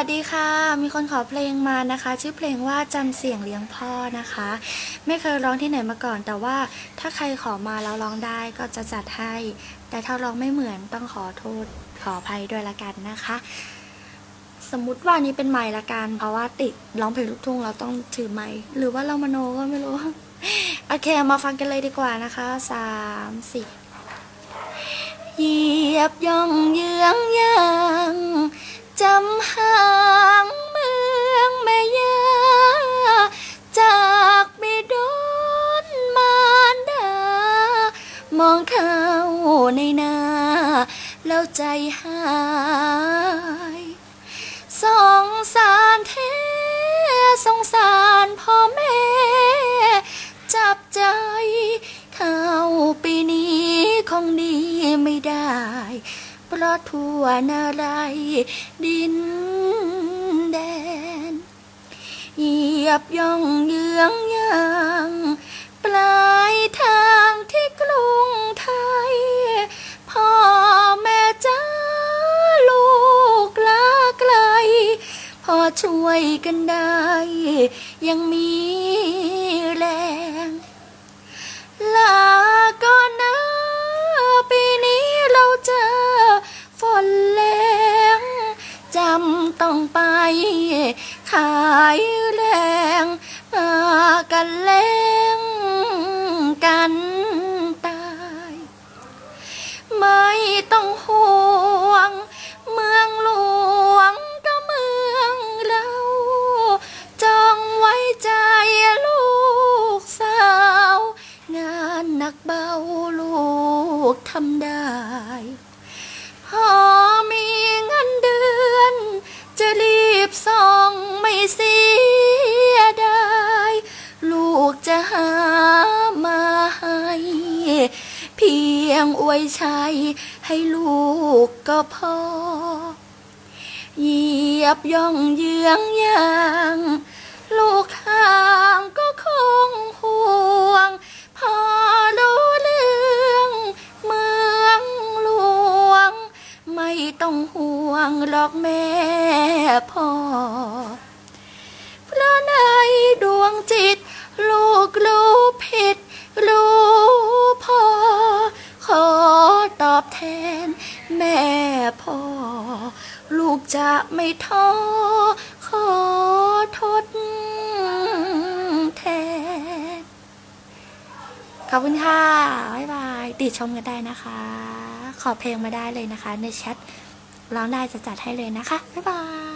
วัสดีค่ะ มีคนขอเพลงมานะคะ ชื่อเพลงว่าจำเสียงเลี้ยงพ่อนะคะ ไม่เคยร้องที่ไหนมาก่อน แต่ว่าถ้าใครขอมาแล้วร้องได้ก็จะจัดให้ แต่ถ้าร้องไม่เหมือนต้องขอโทษขออภัยด้วยละกันนะคะ สมมุติว่านี้เป็นไมค์ละกัน เพราะว่าติดร้องเพลงลูกทุ่งเราต้องถือไมค์หรือว่าเรามโนก็ไม่รู้ โอเคมาฟังกันเลยดีกว่านะคะสามสี่เหยียบย่องเยื้องยาง แล้วใจหายสงสารเทสงสารพ่อแม่ จับใจ เข้าปีนี้คงดีไม่ได้ เพราะทั่วนาไรดินแดน เหยียบย่องเยื้องยางปลา พอช่วยกันได้ ยังมีแรง ลาก่อนนะ ปีนี้เราเจอฝนแรงจำต้องไป ขายแรงมากันแรง ลูกทำได้พอมีเงินเดือน จะรีบส่งไม่เสียดายลูกจะหามาให้เพียงอวยชัยให้ลูกก็พอเหยียบย่องเยื้องยาง ลูกห่างก็คง ต้องห่วงหรอกแม่พ่อ เพราะในดวงจิต ลูกรู้ผิด รู้พอ ขอตอบแทน แม่พ่อ ลูกจะไม่ท้อขอทดแทนขอบคุณค่ะ บ๊ายบาย ติดชมกันได้นะคะ ขอเพลงมาได้เลยนะคะ ในแชทร้องได้จะจัดให้เลยนะคะ บ๊ายบาย